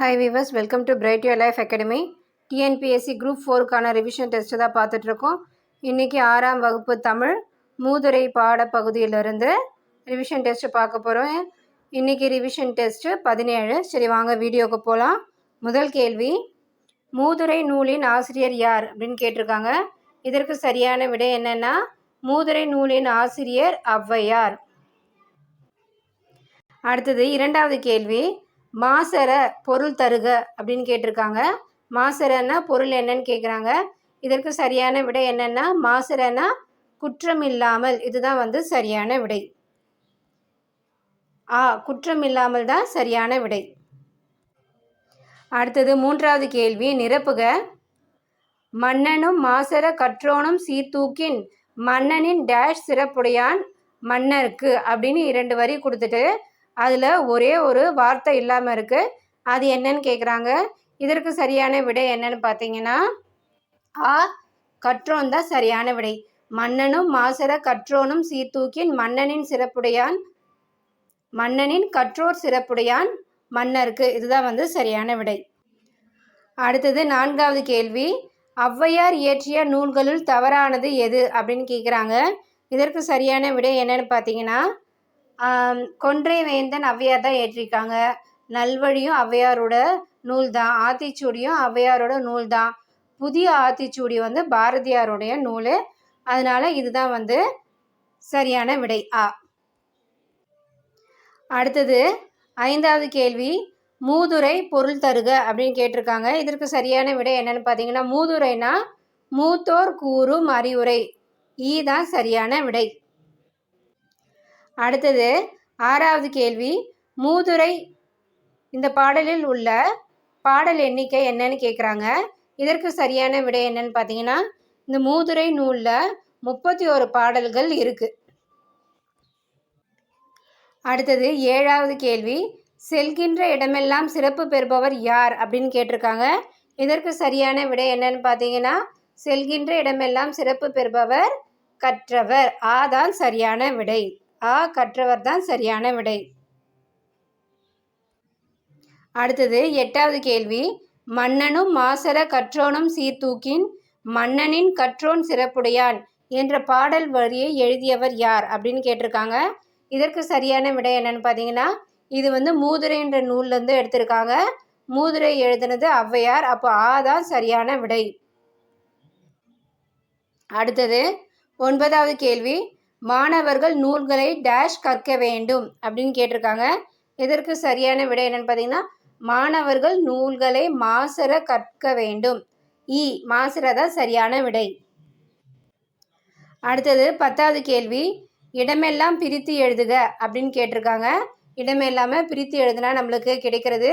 Hi viewers welcome to bright your life academy TNPSC group ஃபோருக்கான revision test தான் பார்த்துட்ருக்கோம் இன்றைக்கி ஆறாம் வகுப்பு தமிழ் மூதுரை பாடப்பகுதியிலிருந்து ரிவிஷன் டெஸ்ட்டு பார்க்க போகிறோம் இன்றைக்கி ரிவிஷன் டெஸ்ட்டு பதினேழு. சரி வாங்க வீடியோவுக்கு போகலாம் முதல் கேள்வி மூதுரை நூலின் ஆசிரியர் யார் அப்படின்னு கேட்டிருக்காங்க. இதற்கு சரியான விடை என்னென்னா மூதுரை நூலின் ஆசிரியர் ஔவையார். அடுத்தது இரண்டாவது கேள்வி மாசர பொருள் தருக அப்படின்னு கேட்டிருக்காங்க. மாசரன்னா பொருள் என்னன்னு கேட்குறாங்க இதற்கு சரியான விடை என்னென்னா மாசரன்னா குற்றம் இல்லாமல். இதுதான் வந்து சரியான விடை. ஆ குற்றம் இல்லாமல் தான் சரியான விடை. அடுத்தது மூன்றாவது கேள்வி நிரப்புக. மன்னனும் மாசர கற்றோனும் சீர்தூக்கின் மன்னனின் டேஷ் சிறப்புடையான் மன்னருக்கு அப்படின்னு இரண்டு வரி கொடுத்துட்டு அதில் ஒரே ஒரு வார்த்தை இல்லாமல் இருக்குது அது என்னன்னு கேட்குறாங்க இதற்கு சரியான விடை என்னன்னு பார்த்தீங்கன்னா ஆ கற்றோன் தான் சரியான விடை. மன்னனும் மாசர கற்றோனும் சீர்தூக்கின் மன்னனின் சிறப்புடையான் மன்னனின் கற்றோர் சிறப்புடையான் மன்னருக்கு. இதுதான் வந்து சரியான விடை. அடுத்தது நான்காவது கேள்வி. ஔவையார் இயற்றிய நூல்களுள் தவறானது எது அப்படின்னு கேட்குறாங்க இதற்கு சரியான விடை என்னன்னு பார்த்தீங்கன்னா கொன்றை வேந்தன் ஔவையார் தான் ஏற்றிருக்காங்க. நல்வழியும் ஔவையாரோட நூல் தான் ஆத்திச்சூடியும் ஔவையாரோட நூல் தான் புதிய ஆத்திச்சூடி வந்து பாரதியாருடைய நூல். அதனால் இதுதான் வந்து சரியான விடை. ஆ. அடுத்தது ஐந்தாவது கேள்வி. மூதுரை பொருள் தருக அப்படின்னு கேட்டிருக்காங்க. இதற்கு சரியான விடை என்னன்னு பார்த்தீங்கன்னா மூதுரைனா மூத்தோர் கூறும் அறிவுரை. ஈ தான் சரியான விடை. அடுத்தது ஆறாவது கேள்வி மூதுரை இந்த பாடலில் உள்ள பாடல் எண்ணிக்கை என்னன்னு கேட்குறாங்க இதற்கு சரியான விடை என்னன்னு பார்த்தீங்கன்னா இந்த மூதுரை நூலில் முப்பத்தி ஒரு பாடல்கள் இருக்குது அடுத்தது ஏழாவது கேள்வி செல்கின்ற இடமெல்லாம் சிறப்பு பெறுபவர் யார் அப்படின்னு கேட்டிருக்காங்க. இதற்கு சரியான விடை என்னன்னு பார்த்தீங்கன்னா செல்கின்ற இடமெல்லாம் சிறப்பு பெறுபவர் கற்றவர். ஆதான் சரியான விடை. ஆ கற்றவர் தான் சரியான விடை. அடுத்தது எட்டாவது கேள்வி. மன்னனும் மாசர கற்றோனும் சீர்தூக்கின் மன்னனின் கற்றோன் சிறப்புடையான் என்ற பாடல் வரியை எழுதியவர் யார் அப்படின்னு கேட்டிருக்காங்க. இதற்கு சரியான விடை என்னன்னு பார்த்தீங்கன்னா இது வந்து மூதுரை என்ற நூல்லேருந்து எடுத்திருக்காங்க. மூதுரை எழுதினது ஔவையார் அப்போ ஆ தான் சரியான விடை. அடுத்தது ஒன்பதாவது கேள்வி. மாணவர்கள் நூல்களை டேஷ் கற்க வேண்டும் அப்படின்னு கேட்டிருக்காங்க. இதற்கு சரியான விடை என்னன்னு பார்த்தீங்கன்னா மாணவர்கள் நூல்களை மாசர கற்க வேண்டும். இ மாசர தான் சரியான விடை. அடுத்தது பத்தாவது கேள்வி இடமெல்லாம் பிரித்து எழுதுக அப்படின்னு கேட்டிருக்காங்க. இடம் இல்லாமல் பிரித்து எழுதுனா நம்மளுக்கு கிடைக்கிறது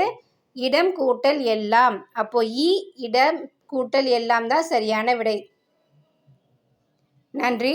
இடம் கூட்டல் எல்லாம். அப்போ இ இடம் கூட்டல் எல்லாம் தான் சரியான விடை. நன்றி.